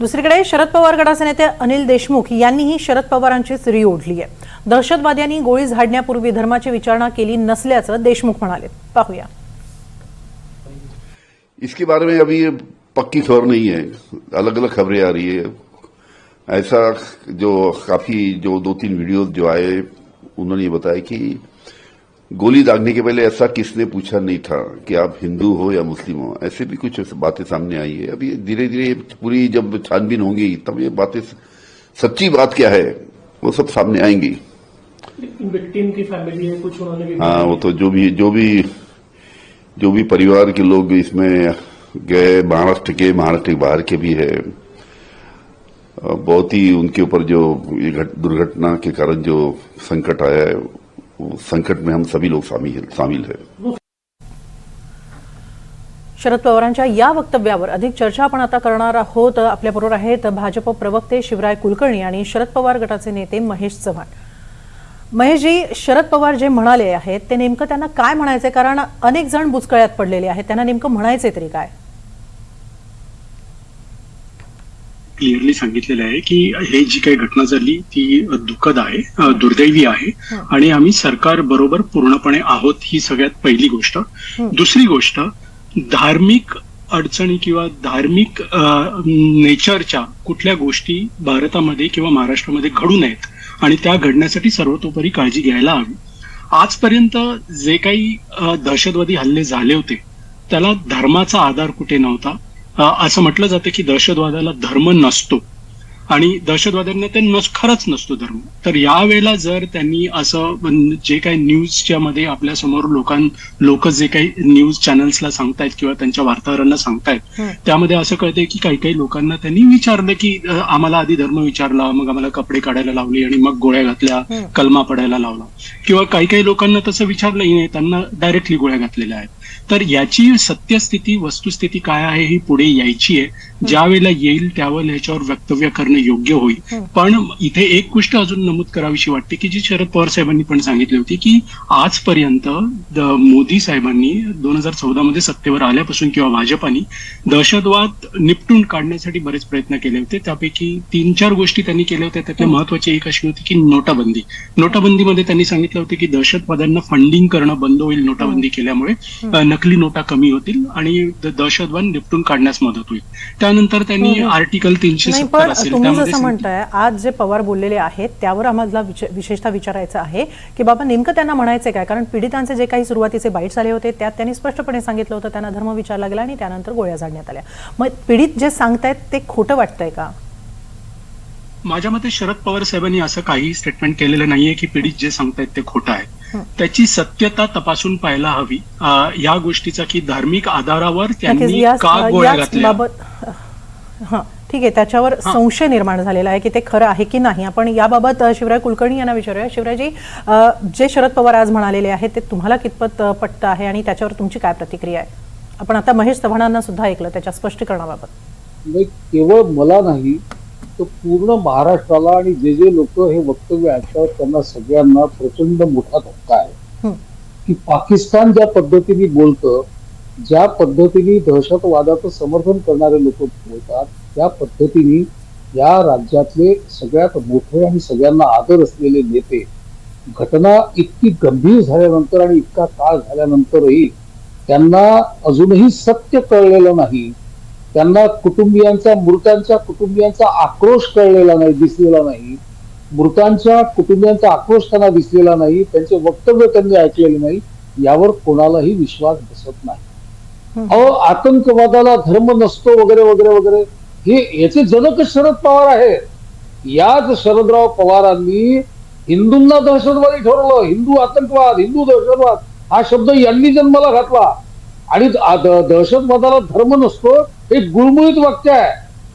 दुसरीकडे शरद पवार गटाचे नेते अनिल देशमुख यांनीही शरद पवारांची सिरी ओढली आहे. दहशतवाद्यांनी गोळी झाडण्यापूर्वी धर्माची विचारणा केली नसल्याचं देशमुख म्हणाले. पाहूया. इसके बारे में अभी ये पक्की खबर नहीं है. अलग अलग खबरें आ रही है. ऐसा जो काफी जो दो तीन वीडियो जो आए उन्होंने ये बताया कि गोली दागने के पहले ऐसा किसने पूछा नहीं था कि आप हिंदू हो या मुस्लिम हो? ऐसे भी कुछ बातें सामने आई है। अभी धीरे धीरे पूरी जब छानबीन होंगी तब ये बातें सच्ची बात क्या है वो सब सामने आएँगी। विक्टिम की फैमिली है कुछ उन्होंने हाँ वो तो जो भी जो भी जो भी परिवार के लोग इसमें गए महाराष्ट्र के महाराष्ट्र के बाहर के भी है। बहुत ही उनके ऊपर जो ये दुर्घटना के कारण जो संकट आया है संकट में हम सभी लोग शामिल शामिल है। शरद पवारांच्या या वक्तव्यावर अधिक चर्चा आपण आता करणार आहोत. आपल्याबरोबर आहेत भाजप प्रवक्ते शिवराय कुलकर्णी आणि शरद पवार गटाचे नेते महेश चव्हाण. महेशजी शरद पवार जे म्हणाले आहेत ते नेमकं त्यांना काय म्हणायचे कारण अनेक जण बुचकळ्यात पडलेले आहेत. त्यांना नेमकं म्हणायचे तरी काय? क्लिअरली सांगितलेलं आहे की हे जी काही घटना झाली ती दुःखद आहे दुर्दैवी आहे. आणि आम्ही सरकार बरोबर पूर्णपणे आहोत ही सगळ्यात पहिली गोष्ट. दुसरी गोष्ट धार्मिक अडचणी किंवा धार्मिक नेचरच्या कुठल्या गोष्टी भारतामध्ये किंवा महाराष्ट्रामध्ये घडू नयेत आणि त्या घडण्यासाठी सर्वतोपरी काळजी घ्यायला हवी. आजपर्यंत जे काही दहशतवादी हल्ले झाले होते त्याला धर्माचा आधार कुठे नव्हता. असं म्हटलं जातं की दहशतवादाला धर्म नसतो आणि दहशतवाद्यांना ते नस खरंच नसतो धर्म तर यावेळेला जर त्यांनी असं जे काही न्यूजच्या मध्ये आपल्यासमोर लोकां लोक जे काही न्यूज चॅनल्सला सांगतायत किंवा त्यांच्या वार्ताहरांना सांगतायत. त्यामध्ये असं कळतंय की काही काही लोकांना त्यांनी विचारलं की आम्हाला आधी धर्म विचारला मग आम्हाला कपडे काढायला लावले आणि मग गोळ्या घातल्या. कलमा पडायला लावला किंवा काही काही लोकांना तसं विचारलंही नाही त्यांना डायरेक्टली गोळ्या घातलेल्या आहेत तर याची सत्यस्थिती वस्तुस्थिती काय आहे ही पुढे यायची आहे. ज्या वेळेला येईल त्यावेळेला याच्यावर वक्तव्य करणं योग्य होईल. पण इथे एक गोष्ट अजून नमूद करावीशी वाटते की जी शरद पवार साहेबांनी पण सांगितली होती की आजपर्यंत द- मोदी साहेबांनी दोन हजार चौदा मध्ये सत्तेवर आल्यापासून किंवा भाजपानी दहशतवाद निपटून काढण्यासाठी बरेच प्रयत्न केले होते. त्यापैकी तीन चार गोष्टी त्यांनी केल्या होत्या. त्यातल्या महत्वाची एक अशी होती की नोटाबंदी. नोटाबंदीमध्ये त्यांनी सांगितलं होतं की दहशतवाद्यांना फंडिंग करणं बंद होईल नोटाबंदी केल्यामुळे. नकली नोटा कमी होतील आणि दहशतवाद निपटून काढण्यास मदत होईल. त्यानंतर त्यांनी. आर्टिकल तीनशे सत्तर असेल. त्यामध्ये म्हणताय आज जे पवार बोललेले आहेत त्यावर आम्हाला विशेषतः विचारायचं आहे की बाबा नेमकं त्यांना म्हणायचं काय? कारण पीडितांचे जे काही सुरुवातीचे बाईट्स आले होते त्यात त्यांनी स्पष्टपणे सांगितलं होतं त्यांना धर्म विचारला गेला आणि त्यानंतर गोळ्या झाडण्यात आल्या. मग पीडित जे सांगतायत ते खोटं वाटतंय का? माझ्या मते शरद पवार साहेबांनी असं काही स्टेटमेंट केलेलं नाहीये की पीडित जे सांगतायत ते खोटं आहे. त्याची सत्यता तपासून पाहायला हवी. या गोष्टीचा की धार्मिक आधारावर त्यांनी का गोळ्या घातल्या? हां ठीक आहे. त्याच्यावर संशय निर्माण झालेला आहे की ते खरं आहे की नाही. आपण याबाबत शिवराय कुलकर्णी यांना विचारूया. शिवरायजी जे शरद पवार आज म्हणालेले आहेत ते तुम्हाला कितपत अ, पटतं आहे आणि त्याच्यावर तुमची काय प्रतिक्रिया आहे? आपण आता महेश चव्हाणांना सुद्धा ऐकलं त्याच्या स्पष्टीकरणाबाबत. म्हणजे केवळ मला नाही तर पूर्ण महाराष्ट्राला आणि जे जे लोक हे वक्तव्य ऐकतात त्यांना सगळ्यांना प्रचंड मोठा धक्का आहे. की पाकिस्तान ज्या पद्धतीने बोलतं ज्या पद्धतीने दहशतवादाचं समर्थन करणारे लोक बोलतात त्या पद्धतीने या राज्यातले सगळ्यात मोठे आणि सगळ्यांना आदर असलेले नेते घटना इतकी गंभीर झाल्यानंतर आणि इतका काळ झाल्यानंतरही त्यांना अजूनही सत्य कळलेलं नाही त्यांना कुटुंबियांचा मृतांच्या कुटुंबियांचा आक्रोश कळलेला नाही दिसलेला नाही. मृतांच्या कुटुंबियांचा आक्रोश त्यांना दिसलेला नाही त्यांचे वक्तव्य त्यांनी ऐकलेले नाही यावर कोणालाही विश्वास बसत नाही. अहो आतंकवादाला धर्म नसतो वगैरे वगैरे वगैरे. हे याचे जनक शरद पवार आहेत. याच शरदराव पवारांनी हिंदूंना दहशतवादी ठरवलं. हिंदू आतंकवाद हिंदू दहशतवाद. हा शब्द यांनी जन्माला घातला. आणि दहशतवादाला धर्म नसतो हे गुळमुळीत वाक्य आहे.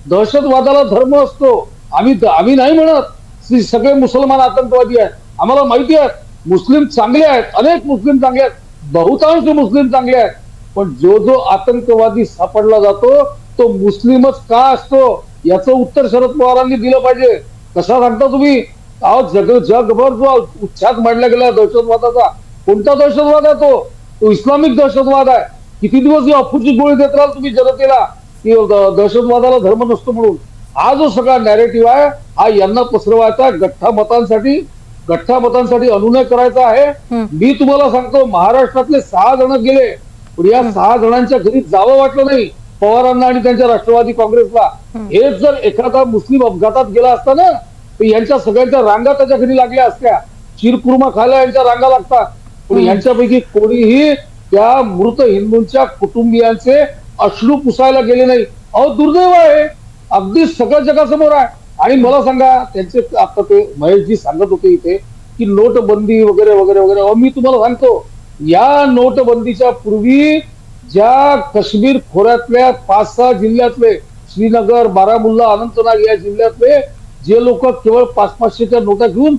दहशतवादाला धर्म असतो. आम्ही आम्ही नाही म्हणत सगळे मुसलमान आतंकवादी आहेत. आम्हाला माहिती आहे मुस्लिम चांगले आहेत अनेक मुस्लिम चांगले आहेत. बहुतांश मुस्लिम चांगले आहेत. पण जो जो आतंकवादी सापडला जातो तो मुस्लिमच का असतो? याचं उत्तर शरद पवारांनी दिलं पाहिजे. कसा सांगता तुम्ही? अहो जग जगभर जो उच्छाद मांडला गेला दहशतवादाचा कोणता दहशतवाद आहे तो? तो इस्लामिक दहशतवाद आहे. किती दिवस ही अफूची गोळी देत राहाल तुम्ही जनतेला? की दहशतवादाला धर्म नसतो म्हणून. हा जो सगळा नॅरेटिव्ह आहे हा यांना पसरवायचा गठ्ठा मतांसाठी गठ्ठा मतांसाठी अनुनय करायचा आहे. मी तुम्हाला सांगतो महाराष्ट्रातले सहा जण गेले. पण या सहा जणांच्या घरी जावं वाटलं नाही. पवारांना आणि त्यांच्या राष्ट्रवादी काँग्रेसला. हेच जर एखादा मुस्लिम अपघातात गेला असता ना तर यांच्या सगळ्यांच्या रांगा त्याच्या घरी लागल्या असत्या. चिरकुर्मा खायला यांच्या रांगा लागतात. पण यांच्यापैकी कोणीही त्या मृत हिंदूंच्या कुटुंबियांचे अश्रू पुसायला गेले नाही. अहो दुर्दैव आहे. अगदी सगळं जगासमोर आहे. आणि मला सांगा त्यांचे आता ते महेशजी सांगत होते इथे की नोटबंदी वगैरे वगैरे वगैरे. अहो मी तुम्हाला सांगतो या नोटबंदीच्या पूर्वी ज्या काश्मीर खोऱ्यातल्या पाच सहा जिल्ह्यातले श्रीनगर बारामुल्ला अनंतनाग या जिल्ह्यातले जे लोक केवळ पाच पाचशेच्या नोटा घेऊन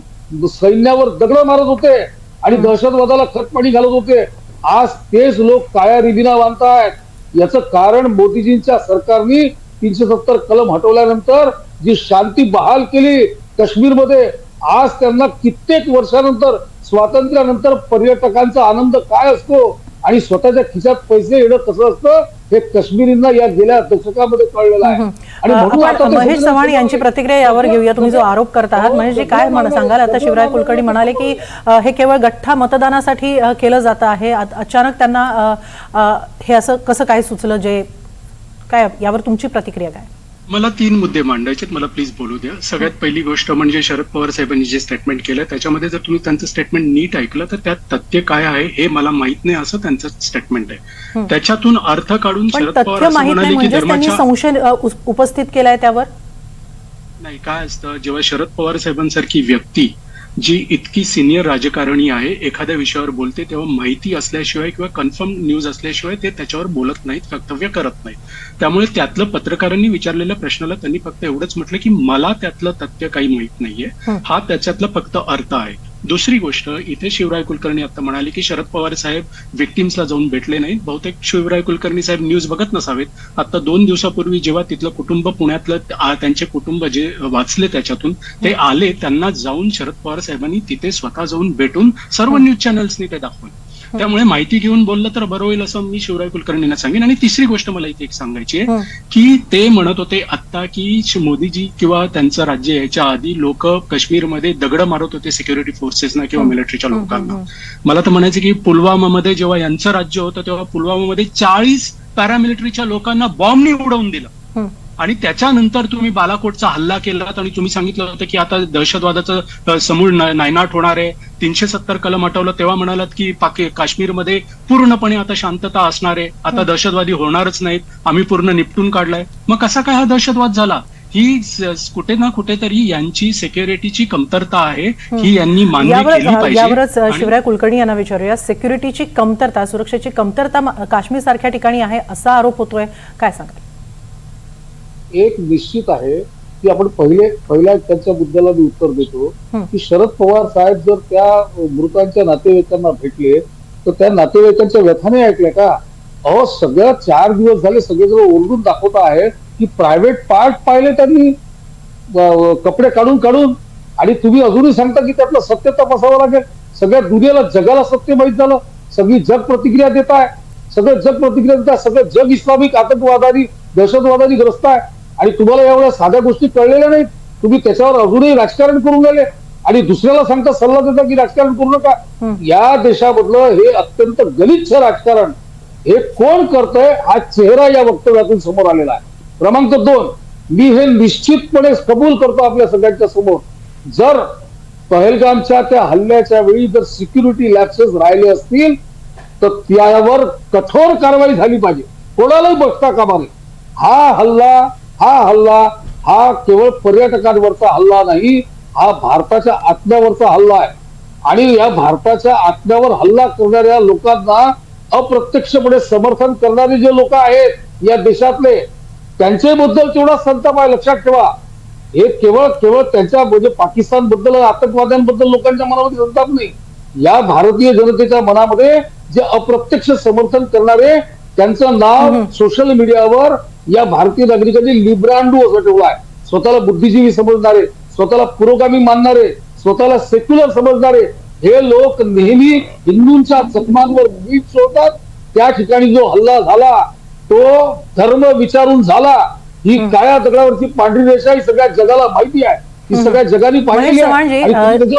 सैन्यावर दगड मारत होते आणि दहशतवादाला खतपाणी घालत होते आज तेच लोक काळ्या रिबिना बांधतायत. याचं कारण मोदीजींच्या सरकारने तीनशे सत्तर कलम हटवल्यानंतर जी शांती बहाल केली काश्मीरमध्ये आज त्यांना कित्येक वर्षानंतर स्वातंत्र्यानंतर पर्यटकांचा आनंद काय असतो? आणि स्वतःच्या खिशात पैसे येणं कसं असतं हे काश्मीरींना या गेल्या दशकामध्ये कळलेलं आहे. आणि म्हणून महेश चव्हाण यांची प्रतिक्रिया यावर घेऊया. तुम्ही जो आरोप करत आहात महेशजी काय म्हण सांगाल आता शिवराय कुलकर्णी म्हणाले की हे केवळ गठ्ठा मतदानासाठी केलं जातं आहे. अचानक त्यांना हे असं कसं काय सुचलं? जे काय यावर तुमची प्रतिक्रिया काय? मला तीन मुद्दे मांडायचे मला प्लीज बोलू द्या. सगळ्यात पहिली गोष्ट म्हणजे शरद पवार साहेबांनी जे स्टेटमेंट केलं त्याच्यामध्ये जर तुम्ही त्यांचं स्टेटमेंट नीट ऐकलं तर त्यात तथ्य काय आहे हे मला माहीत नाही असं त्यांचं स्टेटमेंट आहे. त्याच्यातून अर्थ काढून शरद पवार असं म्हणाले की धर्माच्या संशय उपस्थित केलाय त्यावर? नाही काय असतं जेव्हा शरद पवार साहेबांसारखी व्यक्ती जी इतकी सिनियर राजकारणी आहे एखाद्या विषयावर बोलते तेव्हा माहिती असल्याशिवाय किंवा कन्फर्म न्यूज असल्याशिवाय ते त्याच्यावर बोलत नाहीत वक्तव्य करत नाहीत. त्यामुळे त्यातलं पत्रकारांनी विचारलेल्या प्रश्नाला त्यांनी फक्त एवढंच म्हटलं की मला त्यातलं तथ्य काही माहीत नाहीये. हं. हा त्याच्यातला फक्त अर्थ आहे. दुसरी गोष्ट इथे शिवराय कुलकर्णी आता म्हणाले की शरद पवार साहेब विक्टिम्सला जाऊन भेटले नाहीत. बहुतेक शिवराय कुलकर्णी साहेब न्यूज बघत नसावेत. आता दोन दिवसापूर्वी जेव्हा तिथलं कुटुंब पुण्यातलं त्यांचे कुटुंब जे वाचले त्याच्यातून ते आले त्यांना जाऊन शरद पवार साहेबांनी तिथे स्वतः जाऊन भेटून सर्व न्यूज चॅनल्सनी ते दाखवलं. त्यामुळे माहिती घेऊन बोललं तर बरं होईल असं मी शिवराय कुलकर्णींना सांगेन. आणि तिसरी गोष्ट मला इथे एक सांगायची आहे. की ते म्हणत होते आता की मोदीजी किंवा त्यांचं राज्य याच्या आधी लोक काश्मीरमध्ये दगड मारत होते सिक्युरिटी फोर्सेसना किंवा मिलिटरीच्या लोकांना. मला तर म्हणायचं की पुलवामामध्ये जेव्हा यांचं राज्य होतं तेव्हा पुलवामामध्ये चाळीस पॅरामिलिटरीच्या लोकांना बॉम्बनी उडवून दिलं. आणि त्याच्यानंतर तुम्ही बालाकोटचा हल्ला केलात आणि तुम्ही सांगितलं होतं की आता दहशतवादाचं समूळ नायनाट होणार आहे. तीनशे सत्तर कलम हटवलं. तेव्हा म्हणालात की पाकी काश्मीरमध्ये पूर्णपणे आता शांतता असणार आहे. आता दहशतवादी होणारच नाहीत. आम्ही पूर्ण निपटून काढलाय. मग कसा काय हा दहशतवाद झाला? ही कुठे ना कुठेतरी यांची सेक्युरिटीची कमतरता आहे. ही. यांनी मान्य केली यावरच शिवराय कुलकर्णी यांना विचारूया. सिक्युरिटीची कमतरता सुरक्षेची कमतरता काश्मीर सारख्या ठिकाणी आहे असा आरोप होतोय. काय सांगाल? एक निश्चित आहे की आपण पहिले पहिल्या त्यांच्या मुद्द्याला मी उत्तर देतो. की शरद पवार साहेब जर त्या मृतांच्या नातेवाईकांना भेटले तर त्या नातेवाईकांच्या व्यथाने ऐकल्या का? अहो सगळ्या चार दिवस झाले सगळेजण ओरडून दाखवत आहे की प्रायव्हेट पार्ट पाहिले त्यांनी. कपडे काढून काढून. आणि तुम्ही अजूनही सांगता की त्यातलं सत्य तपासावं लागेल. सगळ्या दुनियाला जगाला सत्य माहीत झालं. सगळी जग प्रतिक्रिया देत आहे. सगळं जग प्रतिक्रिया देत आहे. सगळं जग इस्लामिक आतंकवादानी दहशतवादानी ग्रस्त आहे. आणि तुम्हाला एवढ्या साध्या गोष्टी कळलेल्या नाहीत. तुम्ही त्याच्यावर अजूनही राजकारण करून गेले आणि दुसऱ्याला सांगता सल्ला देता की राजकारण करू नका. या देशामधलं हे अत्यंत गलिच्छ राजकारण. हे कोण करतंय हा चेहरा या वक्तव्यातून समोर आलेला आहे. क्रमांक दोन मी हे निश्चितपणे कबूल करतो आपल्या सगळ्यांच्या समोर. जर पहलगामच्या त्या हल्ल्याच्या वेळी जर सिक्युरिटी लॅप्सेस राहिले असतील तर त्यावर कठोर कारवाई झाली पाहिजे. कोणालाही बघता कामा नये. हा हल्ला हा हल्ला हा केवळ पर्यटकांवरचा हल्ला नाही हा भारताच्या आत्म्यावरचा हल्ला आहे. आणि या भारताच्या आत्म्यावर हल्ला करणाऱ्या लोकांना अप्रत्यक्षपणे समर्थन करणारे जे लोक आहेत या देशातले त्यांच्याबद्दल तेवढा संताप आहे लक्षात ठेवा. हे केवळ केवळ त्यांच्या म्हणजे पाकिस्तानबद्दल आतंकवाद्यांबद्दल लोकांच्या मनामध्ये संताप नाही. या भारतीय जनतेच्या मनामध्ये जे अप्रत्यक्ष समर्थन करणारे त्यांचं नाव सोशल मीडियावर या भारतीय नागरिकांनी लिब्रांडू असं ठेवलं आहे स्वतःला बुद्धिजीवी समजणारे स्वतःला पुरोगामी मानणारे स्वतःला सेक्युलर समजणारे हे लोक नेहमी हिंदूंच्या जखमांवर मीठ सोडतात. त्या ठिकाणी जो हल्ला झाला तो धर्म विचारून झाला. ही काळ्या दगडावरची पांढरी रेषा ही सगळ्या जगाला माहिती आहे. ही सगळ्या जगाने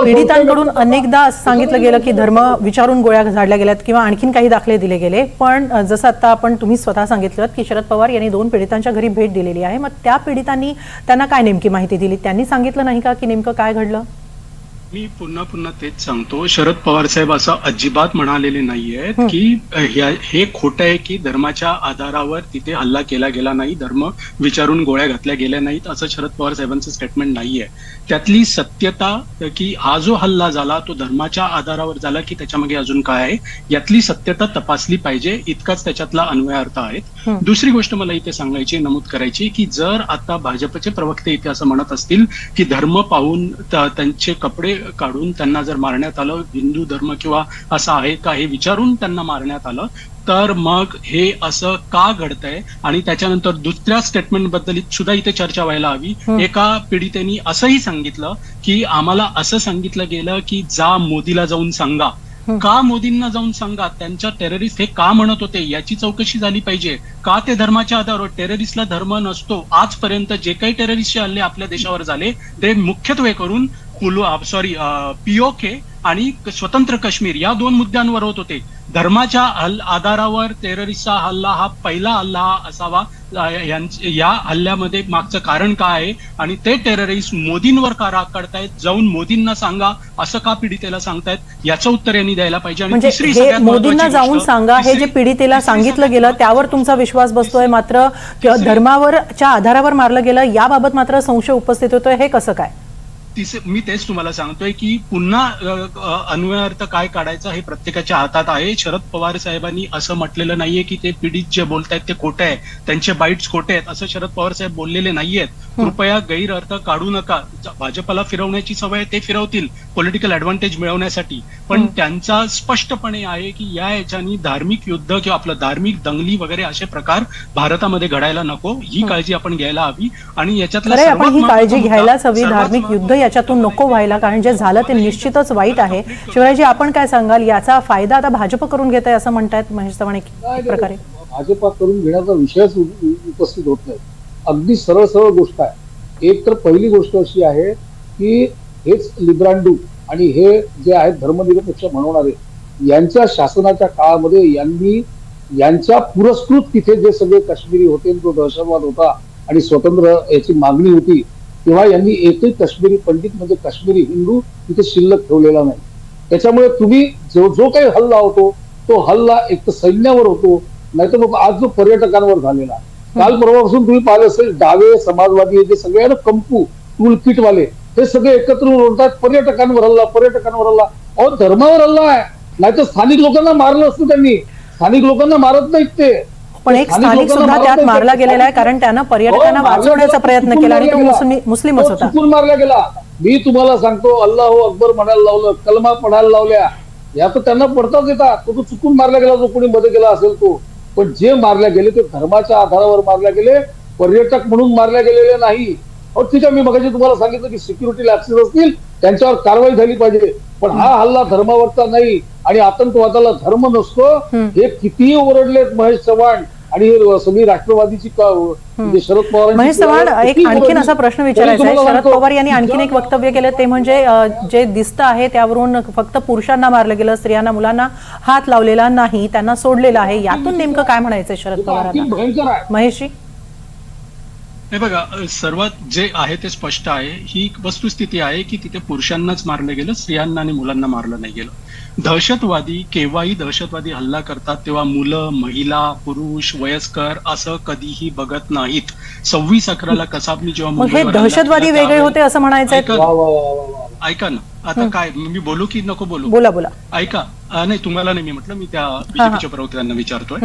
पीडितांकडून अनेकदा असं सांगितलं गेलं की धर्म विचारून गोळ्या झाडल्या गेल्यात किंवा आणखीन काही दाखले दिले गेले पण जसं आता आपण तुम्ही स्वतः सांगितलं की शरद पवार यांनी दोन पीडितांच्या घरी भेट दिलेली आहे. मग त्या पीडितांनी त्यांना काय नेमकी माहिती दिली? त्यांनी सांगितलं नाही का की नेमकं काय घडलं? मी पुन्हा पुन्हा तेच सांगतो. शरद पवार साहेब असं अजिबात म्हणालेले नाहीयेत की हे खोटं आहे की धर्माच्या आधारावर तिथे हल्ला केला गेला नाही धर्म विचारून गोळ्या घातल्या गेल्या नाहीत असं शरद पवार साहेबांचं स्टेटमेंट नाहीये. त्यातली सत्यता की हा जो हल्ला झाला तो धर्माच्या आधारावर झाला की त्याच्यामागे अजून काय आहे? यातली सत्यता तपासली पाहिजे इतकाच त्याच्यातला अन्वय अर्थ आहेत दुसरी गोष्ट मला इथे सांगायची नमूद करायची की जर आता भाजपचे प्रवक्ते इथे असं म्हणत असतील की धर्म पाहून त्यांचे कपडे काढून त्यांना जर मारण्यात आलं हिंदू धर्म किंवा असं आहे का हे विचारून त्यांना मारण्यात आलं तर मग हे असं का घडतंय? आणि त्याच्यानंतर दुसऱ्या स्टेटमेंटबद्दल सुद्धा इथे चर्चा व्हायला हवी. एका पीडितेनी असंही सांगितलं की आम्हाला असं सांगितलं गेलं की जा मोदीला जाऊन सांगा. का मोदींना जाऊन सांगा? त्यांच्या टेररिस्ट हे का म्हणत होते? याची चौकशी झाली पाहिजे. का ते धर्माच्या आधारावर? टेररिस्टला धर्म नसतो. आजपर्यंत जे काही टेररिस्टचे हल्ले आपल्या देशावर झाले ते मुख्यत्वे करून कुलू सॉरी पीओके आणि स्वतंत्र काश्मीर या दोन मुद्द्यांवर होत होते. धर्माच्या आधारावर टेररिस्टचा हल्ला हा पहिला हल्ला असावा या हल्ल्यामध्ये मागचं कारण काय आहे आणि ते टेररिस्ट मोदींवर का राग काढतायत जाऊन मोदींना सांगा असं का पीडितेला सांगतायत याचं उत्तर यांनी द्यायला पाहिजे. आणि म्हणजे तिसरी मोदींना जाऊन सांगा हे जे पीडितेला सांगितलं गेलं त्यावर तुमचा विश्वास बसतोय मात्र धर्मावरच्या आधारावर मारलं गेलं याबाबत मात्र संशय उपस्थित होतोय हे कसं काय? तिसे मी तेच तुम्हाला सांगतोय की पुन्हा अन्वयार्थ काय काढायचा हे प्रत्येकाच्या हातात आहे. शरद पवार साहेबांनी असं म्हटलेलं नाहीये की ते पीडित जे बोलतायत ते खोटे आहे. त्यांचे बाईट्स खोटे आहेत. असं शरद पवार साहेब बोललेले नाहीयेत. कृपया गैरअर्थ काढू नका. भाजपला फिरवण्याची सवय आहे, ते फिरवतील पॉलिटिकल ऍडव्हान्टेज मिळवण्यासाठी. पण त्यांचा स्पष्टपणे आहे की या याच्यानी धार्मिक युद्ध किंवा आपलं धार्मिक दंगली वगैरे असे प्रकार भारतामध्ये घडायला नको. ही काळजी आपण घ्यायला हवी. आणि याच्यातला काळजी घ्यायलाच हवी. धार्मिक युद्ध याच्यातून नको व्हायला कारण जे झालं ते निश्चितच वाईट आहे. शिवरायजी आपण काय सांगाल? याचा फायदा आता भाजप करून घेत आहे असं म्हणतायत महेश चव्हाण एक प्रकारे. भाजपा करून घेण्याचा विषयच उपस्थित होत नाही. अगदी सरळ सरळ गोष्ट आहे. एक तर पहिली गोष्ट अशी आहे की हेच लिब्रांडू आणि हे जे आहेत धर्मनिरपेक्ष म्हणवणारे यांच्या शासनाच्या काळामध्ये यांनी यांच्या पुरस्कृत तिथे जे सगळे काश्मीरी होते जो दहशतवाद होता आणि स्वतंत्र याची मागणी होती तेव्हा यांनी एकही काश्मीरी पंडित म्हणजे काश्मीरी हिंदू तिथे शिल्लक ठेवलेला नाही. त्याच्यामुळे तुम्ही जो जो काही हल्ला होतो तो हल्ला एक तर सैन्यावर होतो नाहीतर मग आज जो पर्यटकांवर झालेला. काल परवापासून तुम्ही पाहिलं असेल डावे समाजवादी हे जे सगळे ना कंपू टूलकिटवाले वाले हे सगळे एकत्र ओरडतात पर्यटकांवर हल्ला पर्यटकांवर हल्ला. अहो धर्मावर हल्ला आहे. नाहीतर स्थानिक लोकांना मारलं असतं त्यांनी. स्थानिक लोकांना मारत नाहीत ते. पण एक स्थानिक सुद्धा त्यात. मारला गेलेला आहे कारण त्यानं पर्यटकांना हो, मारला वाचवण्याचा प्रयत्न केला आणि तो. मुस्लिमच तो होता. मारला गेला. मी तुम्हाला सांगतो अल्लाह अकबर म्हणायला लावलं कलमा पडायला लावल्या. या तर त्यांना पडताच येतात. तो तो चुकून मारला गेला जो कोणी मध्ये गेला असेल तो. पण जे मारल्या गेले ते धर्माच्या आधारावर मारल्या गेले. पर्यटक म्हणून मारल्या गेलेले नाही. ठीक आहे मी मगाशी तुम्हाला सांगितलं की सिक्युरिटी लॅप्सेस असतील त्यांच्यावर कारवाई झाली पाहिजे. पण हा हल्ला धर्मावरचा नाही आणि आतंकवादाला धर्म नसतो. हे कितीही ओरडलेत महेश चव्हाण आणि हे सगळी राष्ट्रवादीची का- म्हणजे शरद पवार महेश चव्हाण एक आणखीन असा प्रश्न विचारायचा आहे. शरद पवार यांनी आणखीन एक वक्तव्य केलं ते म्हणजे जे दिसतं आहे त्यावरून फक्त पुरुषांना मारलं गेलं स्त्रियांना मुलांना हात लावलेला नाही त्यांना सोडलेलं आहे. यातून नेमकं काय म्हणायचंय शरद पवारांना? आहे. महेशजी? हे बघा सर्वात जे आहे ते स्पष्ट आहे. ही एक वस्तुस्थिती आहे की तिथे पुरुषांनाच मारलं गेलं स्त्रियांना आणि मुलांना मारलं नाही गेलं. दहशतवादी केव्हाही दहशतवादी हल्ला करतात तेव्हा मुलं महिला पुरुष वयस्कर असं कधीही बघत नाहीत. सव्वीस अकराला कसाबनी जेव्हा हे दहशतवादी वेगळे होते असं वा. ऐका ना. आता काय मी बोलू की नको बोलू? बोला बोला. ऐका. अ, नाही तुम्हाला नाही मी म्हटलं मी त्या बीजेपीच्या प्रवक्त्यांना विचारतोय.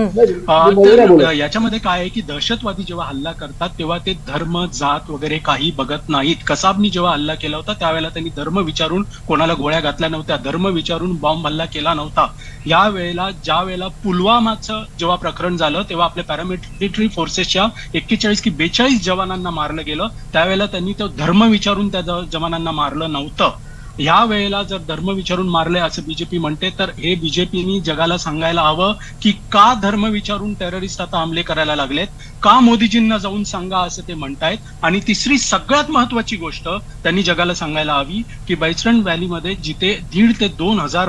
अ, तर याच्यामध्ये काय आहे की दहशतवादी जेव्हा हल्ला करतात तेव्हा ते धर्म जात वगैरे काही बघत नाहीत. कसाबनी जेव्हा हल्ला केला होता त्यावेळेला त्यांनी धर्म विचारून कोणाला गोळ्या घातल्या नव्हत्या. धर्म विचारून बॉम्ब हल्ला केला नव्हता. या वेळेला ज्या वेळेला पुलवामाचं जेव्हा प्रकरण झालं तेव्हा आपल्या पॅरामिलिटरी फोर्सेसच्या एक्केचाळीस की बेचाळीस जवानांना मारलं गेलं. त्यावेळेला त्यांनी तो धर्म विचारून त्या ज- जवानांना मारलं नव्हतं. ह्या वेळेला जर धर्म विचारून मारले असं बीजेपी म्हणते तर हे बीजेपीनी जगाला सांगायला हवं की का धर्म विचारून टेररिस्ट आता हमले करायला लागलेत? का मोदीजींना जाऊन सांगा असं ते म्हणतायत? आणि तिसरी सगळ्यात महत्वाची गोष्ट त्यांनी जगाला सांगायला हवी की बैचरन व्हॅलीमध्ये जिथे दीड ते दोन हजार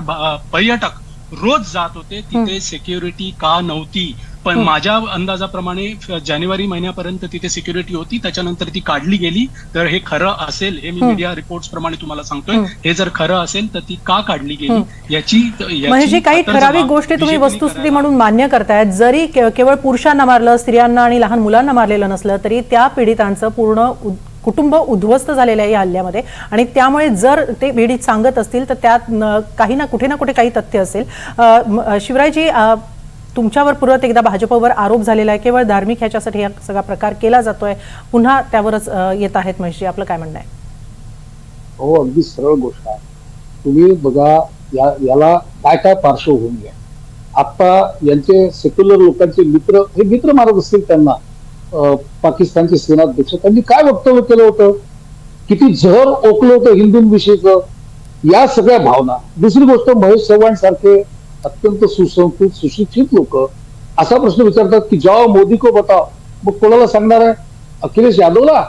पर्यटक रोज जात होते तिथे सिक्युरिटी का नव्हती? पण माझ्या अंदाजाप्रमाणे जानेवारी महिन्यापर्यंत तिथे सिक्युरिटी होती. त्याच्यानंतर ती काढली गेली. तर हे खरं असेल हे मी मीडिया रिपोर्ट्स प्रमाणे तुम्हाला सांगतोय. हे. जर खरं असेल तर ती का काढली गेली? याची म्हणजे काही ठराविक गोष्टी तुम्ही वस्तुस्थिती म्हणून मान्य करतायत जरी केवळ पुरुषांना मारलं स्त्रियांना आणि लहान मुलांना मारलेलं नसलं तरी त्या पीडितांचं पूर्ण कुटुंब उद्ध्वस्त झालेलं आहे या हल्ल्यामध्ये. आणि त्यामुळे जर ते पीडित सांगत असतील तर त्यात काही ना कुठे ना कुठे काही तथ्य असेल. शिवरायजी तुमच्यावर परत एकदा भाजपवर आरोप झालेला आहे. केवळ धार्मिक ह्याच्यासाठी हा सगळा प्रकार केला जातोय. पुन्हा त्यावरच येत आहेत महेशजी आपलं काय म्हणणं आहे? हो अगदी सरळ गोष्ट आहे. तुम्ही बघा या याला काय काय पार्श्वभूमी आहे आता यांचे सेक्युलर लोकांचे मित्र हे मित्र मारत असतील त्यांना अं, पाकिस्तानचे सेनाध्यक्ष. त्यांनी काय वक्तव्य केलं होतं? किती जहर ओकलं होतं हिंदूंविषयीचं? या सगळ्या भावना. दुसरी गोष्ट महेश चव्हाण सारखे अत्यंत सुसंस्कृत सुशिक्षित लोक. असा प्रश्न विचारतात की जाओ मोदी को बताओ? मग कोणाला सांगणार आहे? अखिलेश यादवला?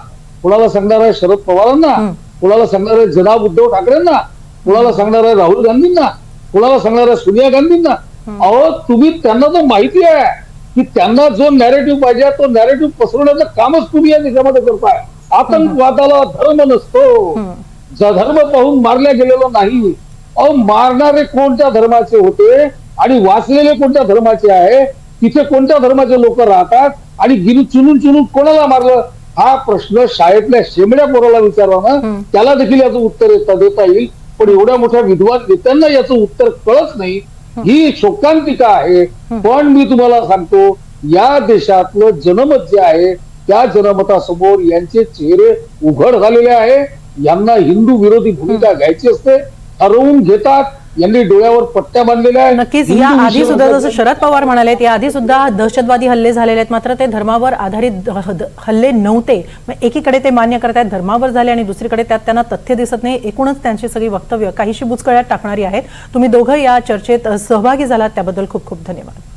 कोणाला सांगणार आहे शरद पवारांना? कोणाला सांगणार आहे जनाब उद्धव ठाकरेंना? कोणाला सांगणार आहे राहुल गांधींना? कोणाला सांगणार आहे सोनिया गांधींना? अहो तुम्ही त्यांना तर माहिती आहे की त्यांना जो नॅरेटिव्ह पाहिजे तो नॅरेटिव्ह पसरवण्याचं कामच तुम्ही या देशामध्ये करताय. आतंकवादाला धर्म नसतो. ज- धर्म पाहून मारल्या गेलेलो नाही. अहो मारणारे कोणत्या धर्माचे होते आणि वाचलेले कोणत्या धर्माचे आहे? तिथे कोणत्या धर्माचे लोक राहतात? आणि गिरी चुनून चुनून कोणाला मारलं? हा प्रश्न शाळेतल्या शेमड्या पोराला विचारला ना त्याला देखील याचं उत्तर येता देता येईल. पण एवढ्या मोठ्या विद्वान नेत्यांना याचं उत्तर कळत नाही. ही. शोकांतिका आहे. पण मी तुम्हाला सांगतो या देशातलं जनमत जे आहे त्या जनमतासमोर यांचे चेहरे उघड झालेले आहे. यांना हिंदू विरोधी भूमिका घ्यायची असते. ठरवून घेतात. यांनी डोळ्यावर पट्ट्या बांधलेल्या आहेत. नक्कीच या आधी सुद्धा जसं शरद पवार म्हणाले या आधी सुद्धा दहशतवादी हल्ले झालेले आहेत. मात्र ते धर्मावर आधारित हल्ले नव्हते. मग एकीकडे ते मान्य करतायत धर्मावर झाले आणि दुसरीकडे त्यात त्यांना तथ्य दिसत नाही. एकूणच त्यांची सगळी वक्तव्य काहीशी बुचकळ्यात टाकणारी आहेत. तुम्ही दोघं या चर्चेत सहभागी झालात. त्याबद्दल खूप खूप धन्यवाद.